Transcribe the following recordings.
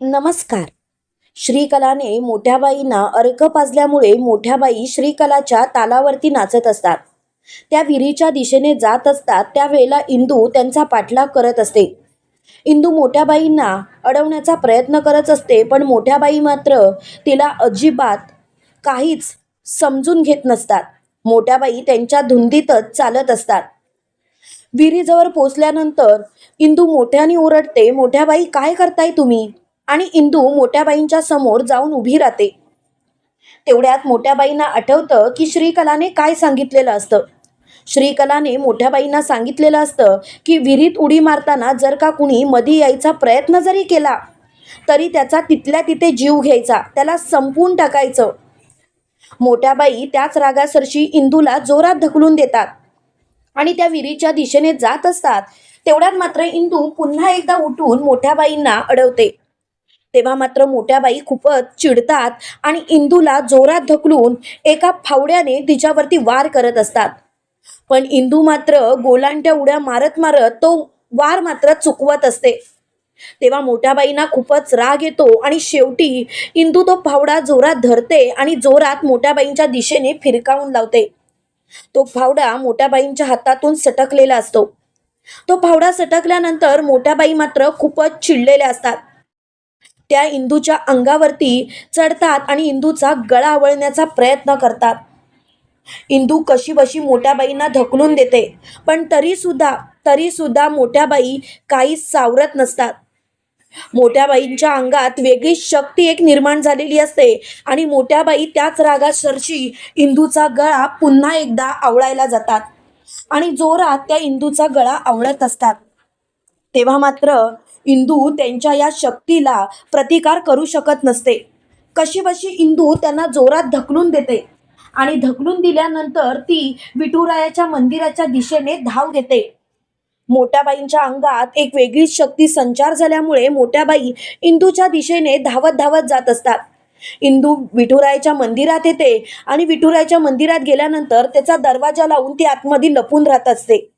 नमस्कार. श्रीकलाने मोठ्याबाईंना अर्क पाजल्यामुळे मोठ्याबाई श्रीकलाच्या तालावरती नाचत असतात. त्या विहिरीच्या दिशेने जात असतात त्यावेळेला इंदू त्यांचा पाठलाग करत असते. इंदू मोठ्याबाईंना अडवण्याचा प्रयत्न करत असते पण मोठ्या बाई मात्र तिला अजिबात काहीच समजून घेत नसतात. मोठ्या बाई त्यांच्या धुंदीतच चालत असतात. विहिरीजवळ पोचल्यानंतर इंदू मोठ्याने ओरडते मोठ्याबाई काय करताय तुम्ही? आणि इंदू मोठ्याबाईंच्या समोर जाऊन उभी राहते. तेवढ्यात मोठ्याबाईंना आठवतं की श्रीकलाने काय सांगितलेलं असतं. श्रीकलाने मोठ्याबाईंना सांगितलेलं असतं की विहिरीत उडी मारताना जर का कुणी मधी यायचा प्रयत्न जरी केला तरी त्याचा तिथल्या तिथे जीव घ्यायचा त्याला संपवून टाकायचं. मोठ्याबाई त्याच रागासरशी इंदूला जोरात ढकलून देतात आणि त्या विहिरीच्या दिशेने जात असतात. तेवढ्यात मात्र इंदू पुन्हा एकदा उठून मोठ्याबाईंना अडवते. तेव्हा मात्र मोठ्या बाई खूपच चिडतात आणि इंदूला जोरात ढकलून एका फावड्याने तिच्यावरती वार करत असतात. पण इंदू मात्र गोलांट्या उड्या मारत मारत तो वार मात्र चुकवत असते. तेव्हा मोठ्या बाईंना खूपच राग येतो आणि शेवटी इंदू तो फावडा जोरात धरते आणि जोरात मोठ्या बाईंच्या दिशेने फिरकावून लावते. तो फावडा मोठ्या बाईंच्या हातातून सटकलेला असतो. तो फावडा सटकल्यानंतर मोठ्या बाई मात्र खूपच चिडलेल्या असतात. त्या इंदूच्या अंगावरती चढतात आणि इंदूचा गळा आवळण्याचा प्रयत्न करतात. इंदू कशी बशी मोठ्या बाईंना ढकलून देते पण तरीसुद्धा तरीसुद्धा मोठ्या बाई काही सावरत नसतात. मोठ्या बाईंच्या अंगात वेगळी शक्ती एक निर्माण झालेली असते आणि मोठ्या बाई त्याच रागात सरशी इंदूचा गळा पुन्हा एकदा आवळायला जातात आणि जोरात त्या इंदूचा गळा आवळत असतात. तेव्हा मात्र इंदू त्यांच्या या शक्तीला प्रतिकार करू शकत नसते. कशीबशी इंदू त्यांना जोरात ढकलून देते आणि ढकलून दिल्यानंतर ती विठुरायाच्या मंदिराच्या दिशेने धाव घेते. मोठ्याबाईंच्या अंगात एक वेगळीच शक्ती संचार झाल्यामुळे मोठ्याबाई इंदूच्या दिशेने धावत धावत जात असतात. इंदू विठुरायाच्या मंदिरात येते आणि विठुरायाच्या मंदिरात गेल्यानंतर त्याचा दरवाजा लावून ती आतमध्ये लपून राहत असते.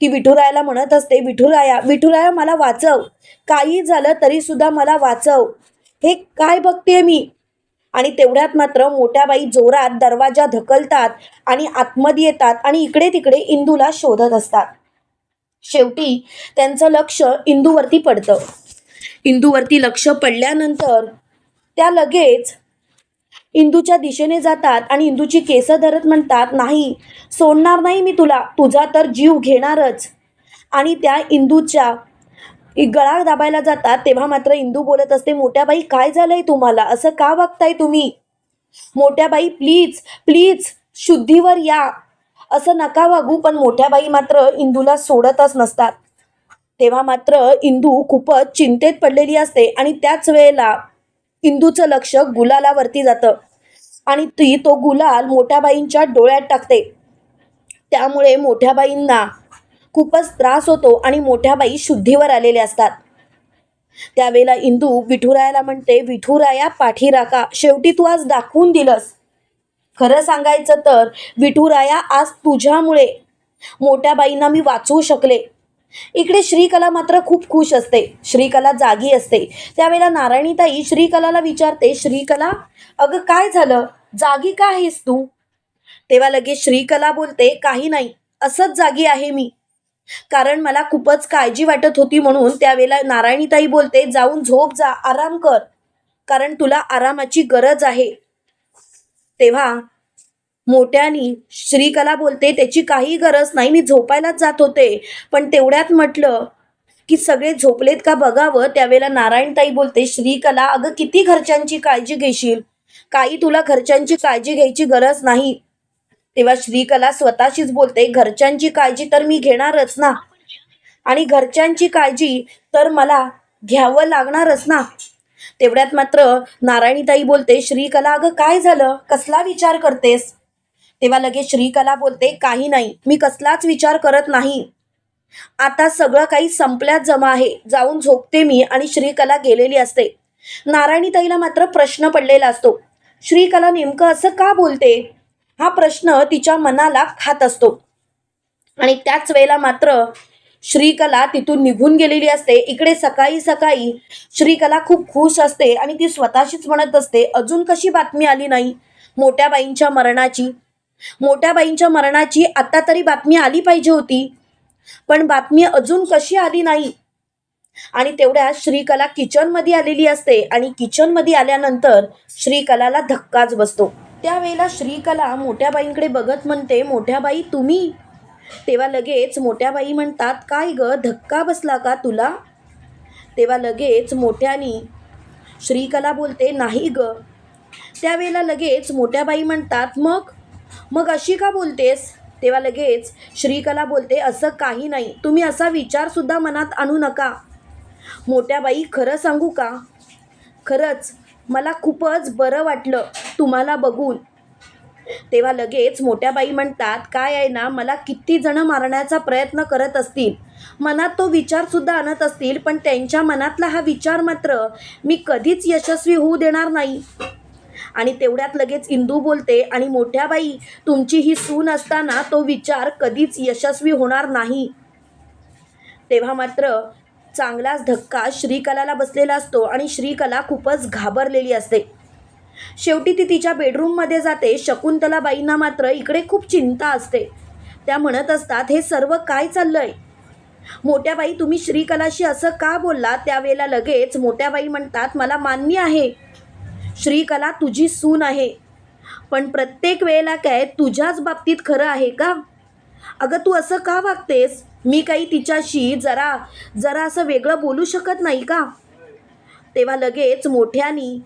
ती विठुरायाला म्हणत असते विठुराया विठुराया मला वाचव. काही झालं तरी सुद्धा मला वाचव. हे काय बघते मी? आणि तेवढ्यात मात्र मोठ्या बाई जोरात दरवाजा धकलतात आणि आतमध्ये येतात आणि इकडे तिकडे इंदूला शोधत असतात. शेवटी त्यांचं लक्ष इंदूवरती पडतं. इंदूवरती लक्ष पडल्यानंतर त्या लगेच इंदूच्या दिशेने जातात आणि इंदूची केस धरत म्हणतात नाही सोडणार नाही मी तुला तुझा तर जीव घेणारच. आणि त्या इंदूच्या गळा दाबायला जातात तेव्हा मात्र इंदू बोलत असते मोठ्या बाई काय झालंय तुम्हाला? असं का वागताय तुम्ही? मोठ्या बाई प्लीज प्लीज शुद्धीवर या. असं नका वागू पण मोठ्या बाई मात्र इंदूला सोडतच नसतात. तेव्हा मात्र इंदू खूपच चिंतेत पडलेली असते आणि त्याच वेळेला इंदूचं लक्ष गुलालावरती जातं. आणि ती तो गुलाल मोठ्याबाईंच्या डोळ्यात टाकते. त्यामुळे मोठ्याबाईंना खूपच त्रास होतो आणि मोठ्याबाई शुद्धीवर आलेल्या असतात. त्यावेळेला इंदू विठुरायाला म्हणते विठुराया पाठी राखा शेवटी तू आज दाखवून दिलंस. खरं सांगायचं तर विठुराया आज तुझ्यामुळे मोठ्याबाईंना मी वाचवू शकले. इकडे श्रीकला मात्र खूप खुश असते. श्रीकला जागी असते. त्यावेळेला नारायणीताई श्रीकलाला विचारते श्रीकला अगं काय झालं? जागी का आहेस तू? तेव्हा लगेच श्रीकला बोलते काही नाही. असंच जागी आहे मी. कारण मला खूपच काळजी वाटत होती म्हणून त्यावेळेला नारायणीताई बोलते जाऊन झोप जा आराम कर. कारण तुला आरामाची गरज आहे. तेव्हा मोठ्यानी श्रीकला बोलते त्याची काही गरज नाही मी झोपायलाच जात होते. पण तेवढ्यात म्हटलं की सगळे झोपलेत का बघावं? त्यावेळेला नारायणताई बोलते श्रीकला अगं किती घरच्यांची काळजी घेशील? काही तुला घरच्यांची काळजी घ्यायची गरज नाही. तेव्हा श्रीकला स्वतःशीच बोलते घरच्यांची काळजी तर मी घेणारच ना. आणि घरच्यांची काळजी तर मला घ्यावं लागणारच ना. तेवढ्यात मात्र नारायणीताई बोलते श्रीकला अगं काय झालं? कसला विचार करतेस? तेव्हा लगेच श्रीकला बोलते काही नाही मी कसलाच विचार करत नाही. आता सगळं काही संपल्यात जमा आहे. जाऊन झोपते मी. आणि श्रीकला गेलेली असते. नारायणीताईला मात्र प्रश्न पडलेला असतो. श्रीकला नेमकं असं का बोलते? हा प्रश्न तिच्या मनाला खात असतो. आणि त्याच वेळेला मात्र श्रीकला तिथून निघून गेलेली असते. इकडे सकाळी सकाळी श्रीकला खूप खुश असते आणि ती स्वतःशीच म्हणत असते अजून कशी बातमी आली नाही? मोठ्या बाईंच्या मरणाची. मोठ्या बाईंच्या मरणाची आत्ता तरी बातमी आली पाहिजे होती. पण बातमी अजून कशी आली नाही? आणि तेवढ्या श्रीकला किचनमध्ये आलेली असते आणि किचनमध्ये आल्यानंतर श्रीकलाला धक्काच बसतो. त्यावेळेला श्रीकला मोठ्या बाईंकडे बघत म्हणते मोठ्या बाई तुम्ही? तेव्हा लगेच मोठ्या बाई म्हणतात काय ग धक्का बसला का तुला? तेव्हा लगेच मोठ्यानी श्रीकला बोलते नाही ग. त्यावेळेला लगेच मोठ्या बाई म्हणतात मग? मग अशी का बोलतेस? तेव्हा लगेच श्रीकला बोलते असं काही नाही. तुम्ही असा विचारसुद्धा मनात आणू नका. मोठ्या बाई खरं सांगू का? खरंच. मला खूपच बरं वाटलं. तुम्हाला बघून. तेव्हा लगेच मोठ्या बाई म्हणतात काय आहे ना मला किती जणं मारण्याचा प्रयत्न करत असतील. मनात तो विचारसुद्धा आणत असतील पण त्यांच्या मनातला हा विचार मात्र मी कधीच यशस्वी होऊ देणार नाही. आणि तेवढ्यात लगेच इंदू बोलते आणि मोठ्या बाई तुमची ही सून असताना तो विचार कधीच यशस्वी होणार नाही. तेव्हा मात्र चांगलाच धक्का श्रीकलाला बसलेला असतो आणि श्रीकला खूपच घाबरलेली असते. शेवटी ती तिच्या बेडरूममध्ये जाते. शकुंतलाबाईंना मात्र इकडे खूप चिंता असते. त्या म्हणत असतात हे सर्व काय चाललंय? मोठ्या बाई तुम्ही श्रीकलाशी असं का बोलला त्यावेळेला लगेच मोठ्या बाई म्हणतात मला मान्य आहे. श्रीकला तुझी सून आहे. पण प्रत्येक वेळेला काय तुझ्याच बाबतीत खरं आहे का? अगं तू असं का वागतेस? मी काही तिच्याशी जरा जरा असं वेगळं बोलू शकत नाही का? तेव्हा लगेच मोठ्यानी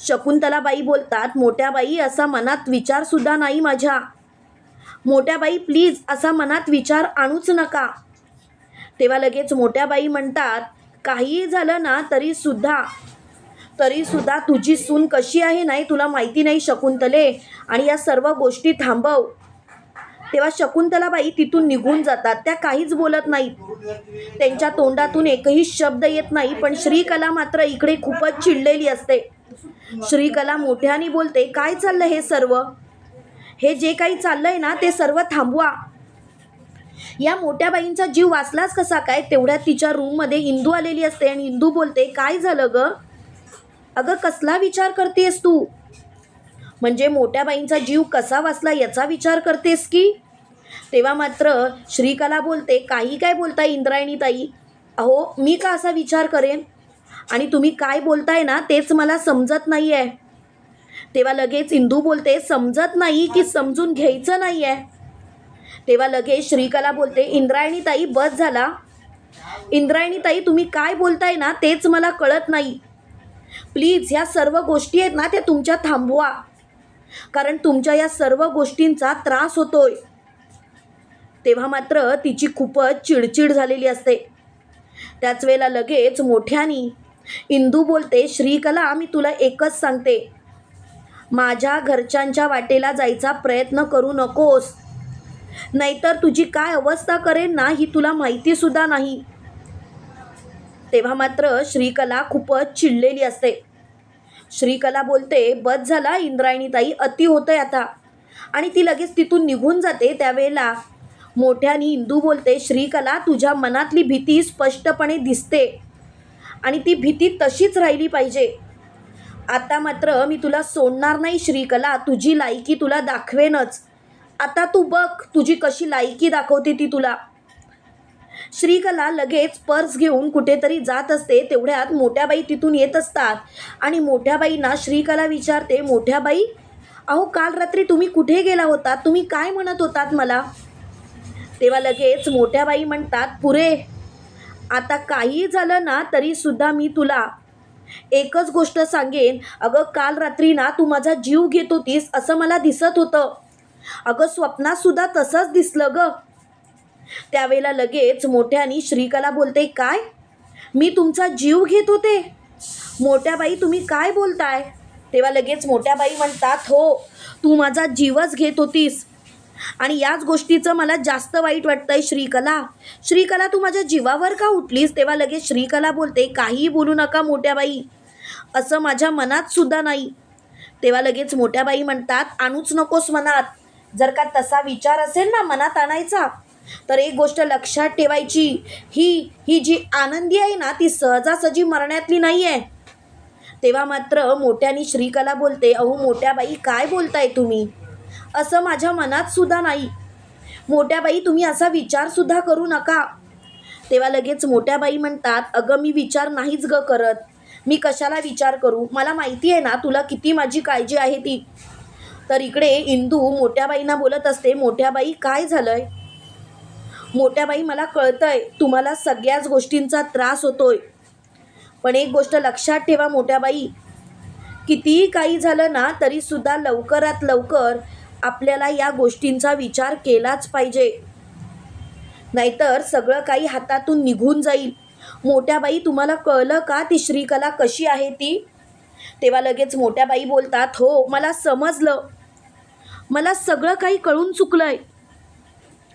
शकुंतलाबाई बोलतात मोठ्या बाई असा मनात विचारसुद्धा नाही माझ्या. मोठ्या बाई प्लीज असा मनात विचार आणूच नका. तेव्हा लगेच मोठ्या बाई म्हणतात काहीही झालं ना तरीसुद्धा तरीसुद्धा तुझी सून कशी आहे नाही तुला माहिती नाही शकुंतले. आणि या सर्व गोष्टी थांबव. तेव्हा शकुंतलाबाई तिथून निघून जातात. त्या काहीच बोलत नाहीत. त्यांच्या तोंडातून एकही शब्द येत नाही पण श्रीकला मात्र इकडे खूपच चिडलेली असते. श्रीकला मोठ्याने बोलते काय चाललं हे सर्व? हे जे काही चाललंय ना ते सर्व थांबवा. या मोठ्या बाईंचा जीव वाचलाच कसा काय? तेवढ्यात तिच्या रूममध्ये इंदू आलेली असते आणि इंदू बोलते काय झालं गं? अगं कसला विचार करतेस तू? म्हणजे मोठ्या बाईंचा जीव कसा वाचला याचा विचार करतेस की? तेव्हा मात्र श्रीकला बोलते काही काय बोलताय इंद्रायणी ताई? अहो मी का असा विचार करेन? आणि तुम्ही काय बोलताय ना तेच मला समजत नाही आहे तेव्हा लगेच इंदू बोलते समजत नाही की समजून घ्यायचं नाही आहे तेव्हा लगेच श्रीकला बोलते इंद्रायणी ताई बस झाला. इंद्रायणी ताई तुम्ही काय बोलताय ना तेच मला कळत नाही. प्लीज ह्या सर्व गोष्टी आहेत ना त्या तुमच्या थांबवा. कारण तुमच्या या सर्व गोष्टींचा त्रास होतोय. तेव्हा मात्र तिची खूपच चिडचिड झालेली असते. त्याच वेळेला लगेच मोठ्यानी इंदू बोलते श्रीकला मी तुला एकच सांगते. माझ्या घरच्यांच्या वाटेला जायचा प्रयत्न करू नकोस. नाहीतर तुझी काय अवस्था करेन ना ही तुला माहितीसुद्धा नाही. तेव्हा मात्र श्रीकला खूपच चिडलेली असते. श्रीकला बोलते बस झाला इंद्रायणीताई अति होतंय आता. आणि ती लगेच तिथून निघून जाते त्यावेळेला. मोठ्याने इंदू बोलते श्रीकला तुझ्या मनातली भीती स्पष्टपणे दिसते. आणि ती भीती तशीच राहिली पाहिजे. आता मात्र मी तुला सोडणार नाही श्रीकला. तुझी लायकी तुला दाखवेनच. आता तू बघ तुझी कशी लायकी दाखवते ती तुला. श्रीकला लगेच पर्स घेऊन कुठेतरी जात असते. तेवढ्यात मोठ्या बाई तिथून येत असतात. आणि मोठ्याबाईंना श्रीकला विचारते मोठ्या बाई अहो काल रात्री तुम्ही कुठे गेला होता? तुम्ही काय म्हणत होतात मला? तेव्हा लगेच मोठ्या बाई म्हणतात पुरे आता काही झालं ना तरीसुद्धा मी तुला एकच गोष्ट सांगेन. अगं काल रात्री ना तू माझा जीव घेत होतीस असं मला दिसत होतं. अगं स्वप्नातसुद्धा तसंच दिसलं गं. त्यावेळेला लगेच मोठ्यानी श्रीकला बोलते काय? मी तुमचा जीव घेत होते. मोठ्या बाई तुम्ही काय बोलताय? तेव्हा लगेच मोठ्या बाई म्हणतात हो तू माझा जीवच घेत होतीस. आणि याच गोष्टीचं मला जास्त वाईट वाटतंय श्रीकला. श्रीकला तू माझ्या जीवावर का उठलीस? तेव्हा लगेच श्रीकला बोलते काहीही बोलू नका मोठ्या बाई असं माझ्या मनात सुद्धा नाही. तेव्हा लगेच मोठ्या बाई म्हणतात आणूच नकोस मनात. जर का तसा विचार असेल ना मनात आणायचा तर एक गोष्ट लक्षात ठेवायची ही ही जी आनंदी आहे ना ती सहजासहजी मरण्यातली नाही आहे तेव्हा मात्र मोठ्यानी श्रीकला बोलते अहो मोठ्या बाई काय बोलताय तुम्ही? असं माझ्या मनात सुद्धा नाही. मोठ्या बाई तुम्ही असा विचारसुद्धा करू नका. तेव्हा लगेच मोठ्या बाई म्हणतात अगं मी विचार नाहीच ग करत. मी कशाला विचार करू? मला माहिती आहे ना तुला किती माझी काळजी आहे ती. तर इकडे इंदू मोठ्या बाईंना बोलत असते मोठ्या बाई काय झालंय? आहे बाई मला कळतंय तुम्हाला सगळ्याच गोष्टींचा त्रास होतोय. पण एक गोष्ट लक्षात ठेवा मोठ्या बाई कितीही काही झालं ना तरीसुद्धा लवकरात लवकर आपल्याला या गोष्टींचा विचार केलाच पाहिजे. नाहीतर सगळं काही हातातून निघून जाईल. मोठ्या बाई तुम्हाला कळलं का ती श्रीकला कशी आहे ती? तेव्हा लगेच मोठ्या बाई बोलतात हो मला समजलं. मला सगळं काही कळून चुकलंय.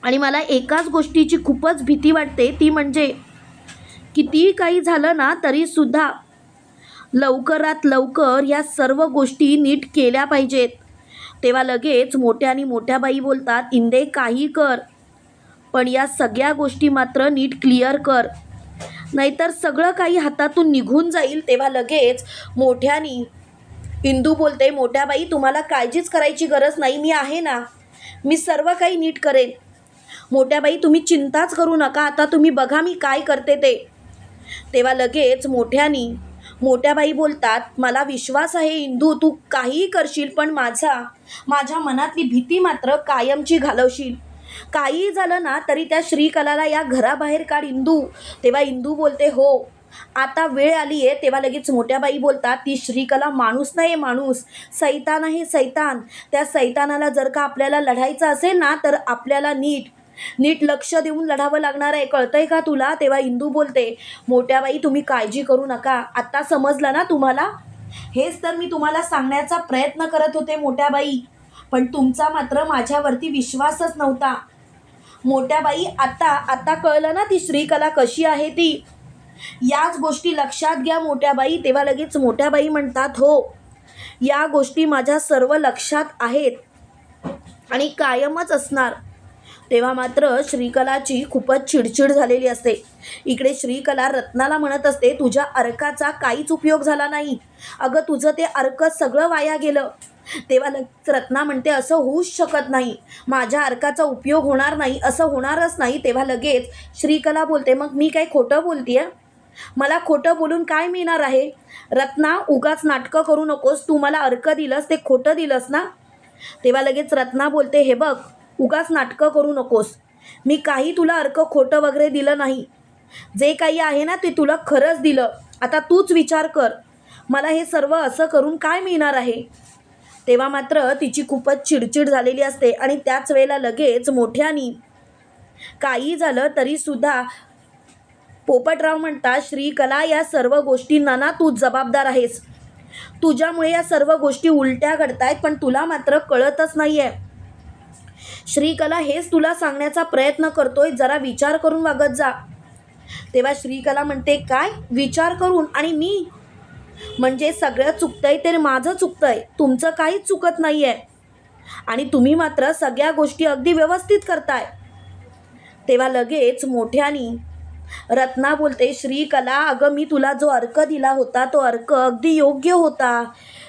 आणि मला एकाच गोष्टीची खूपच भीती वाटते. ती म्हणजे कितीही काही झालं ना तरीसुद्धा लवकरात लवकर या सर्व गोष्टी नीट केल्या पाहिजेत. तेव्हा लगेच मोठ्या आणि मोठ्या बाई बोलतात इंदे काही कर. पण या सगळ्या गोष्टी मात्र नीट क्लिअर कर. नाहीतर सगळं काही हातातून निघून जाईल. तेव्हा लगेच मोठ्यानी इंदू बोलते मोठ्या बाई तुम्हाला काळजीच करायची गरज नाही. मी आहे ना. मी सर्व काही नीट करेन. मोठ्या बाई तुम्ही चिंताच करू नका. आता तुम्ही बघा मी काय करते ते. तेव्हा लगेच मोठ्यानी मोठ्या बाई बोलतात मला विश्वास आहे इंदू तू काहीही करशील पण माझा माझ्या मनातली भीती मात्र कायमची घालवशील. काहीही झालं ना तरी त्या श्रीकलाला या घराबाहेर काढ इंदू. तेव्हा इंदू बोलते हो आता वेळ आली आहे. तेव्हा लगेच मोठ्या बाई बोलतात ती श्रीकला माणूस नाही माणूस. सैतान आहे सैतान. त्या सैतानाला जर का आपल्याला लढायचं असेल ना तर आपल्याला नीट नीट लक्ष देऊन लढावं लागणार आहे. कळतंय का तुला? तेव्हा इंदू बोलते मोठ्या बाई तुम्ही काळजी करू नका. आत्ता समजलं ना तुम्हाला? हेच तर मी तुम्हाला सांगण्याचा प्रयत्न करत होते मोठ्या बाई. पण तुमचा मात्र माझ्यावरती विश्वासच नव्हता. मोठ्या बाई आत्ता आत्ता कळलं ना ती श्रीकला कशी आहे ती? याच गोष्टी लक्षात घ्या मोठ्या बाई. तेव्हा लगेच मोठ्या बाई म्हणतात हो या गोष्टी माझ्या सर्व लक्षात आहेत आणि कायमच असणार. तेव्हा मात्र श्रीकलाची खूपच चिडचिड झालेली असते. इकडे श्रीकला रत्नाला म्हणत असते तुझ्या अर्काचा काहीच उपयोग झाला नाही. अगं तुझं ते अर्क सगळं वाया गेलं. तेव्हा रत्ना म्हणते असं होऊच शकत नाही. माझ्या अर्काचा उपयोग होणार नाही असं होणारच नाही. तेव्हा लगेच श्रीकला बोलते मग मी काय खोटं बोलतीये? मला खोटं बोलून काय मिळणार आहे? रत्ना उगाच नाटकं करू नकोस. तू मला अर्क दिलंस ते खोटं दिलंस ना? तेव्हा लगेच रत्ना बोलते हे बघ उगाच नाटकं करू नकोस. मी काही तुला अर्क खोटं वगैरे दिलं नाही. जे काही आहे ना ते तुला खरंच दिलं. आता तूच विचार कर. मला हे सर्व असं करून काय मिळणार आहे? तेव्हा मात्र तिची खूपच चिडचिड झालेली असते आणि त्याच वेळेला लगेच मोठ्यानी काही झालं तरीसुद्धा पोपटराव म्हणतात श्रीकला या सर्व गोष्टींना ना तू जबाबदार आहेस. तुझ्यामुळे या सर्व गोष्टी उलट्या घडतायत पण तुला मात्र कळतच नाही आहे श्रीकला हेच तुला सांगण्याचा प्रयत्न करतोय जरा विचार करून वागत जा. तेव्हा श्रीकला म्हणते काय? विचार करून? आणि मी? म्हणजे सगळं चुकतंय ते माझं चुकतंय. तुमचं काहीच चुकत नाही आहे आणि तुम्ही मात्र सगळ्या गोष्टी अगदी व्यवस्थित करताय. तेव्हा लगेच मोठ्यानी रत्ना बोलते श्रीकला अगं मी तुला जो अर्क दिला होता तो अर्क अगदी योग्य होता.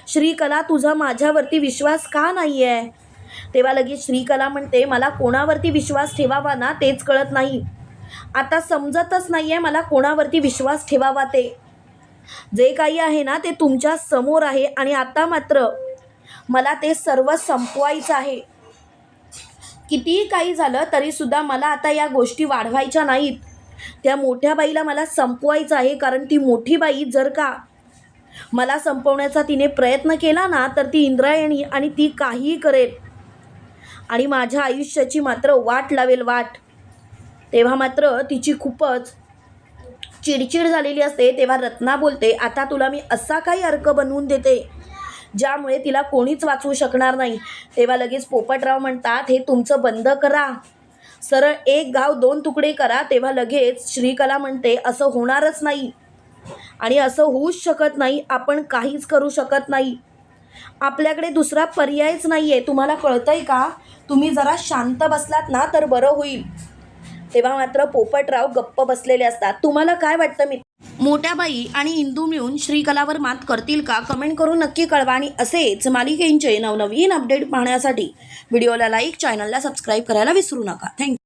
श्रीकला तुझा माझ्यावरती विश्वास का नाही आहे तेव्हा लगेच श्रीकला म्हणते मला कोणावरती विश्वास ठेवावा ना तेच कळत नाही. आता समजतच नाही आहे मला कोणावरती विश्वास ठेवावा ते. जे काही आहे ना ते तुमच्यासमोर आहे आणि आता मात्र मला ते सर्व संपवायचं आहे. कितीही काही झालं तरीसुद्धा मला आता या गोष्टी वाढवायच्या नाहीत. त्या मोठ्या बाईला मला संपवायचं आहे कारण ती मोठी बाई जर का मला संपवण्याचा तिने प्रयत्न केला ना तर ती इंद्रायणी आणि ती काहीही करेल. आणि माझ्या आयुष्याची मात्र वाट लावेल वाट. तेव्हा मात्र तिची खूपच चिडचिड झालेली असते. तेव्हा रत्ना बोलते आता तुला मी असा काही अर्क बनवून देते ज्यामुळे तिला कोणीच वाचवू शकणार नाही. तेव्हा लगेच पोपटराव म्हणतात हे तुमचं बंद करा. सरळ एक गाव दोन तुकडे करा. तेव्हा लगेच श्रीकला म्हणते असं होणारच नाही. आणि असं होऊच शकत नाही. आपण काहीच करू शकत नाही. आपल्याकडे दुसरा पर्यायच नाही आहे तुम्हाला कळतंय का? तुम्ही जरा शांत बसलात ना तर बरं होईल. तेव्हा मात्र पोपटराव गप्प बसलेले असतात. तुम्हाला काय वाटतं मी मोठ्या बाई आणि इंदू मिळून श्रीकलावर मात करतील का? कमेंट करून नक्की कळवा आणि असेच मालिकेंचे नवनवीन अपडेट पाहण्यासाठी व्हिडिओला लाईक चॅनलला सबस्क्राईब करायला विसरू नका. थँक्यू.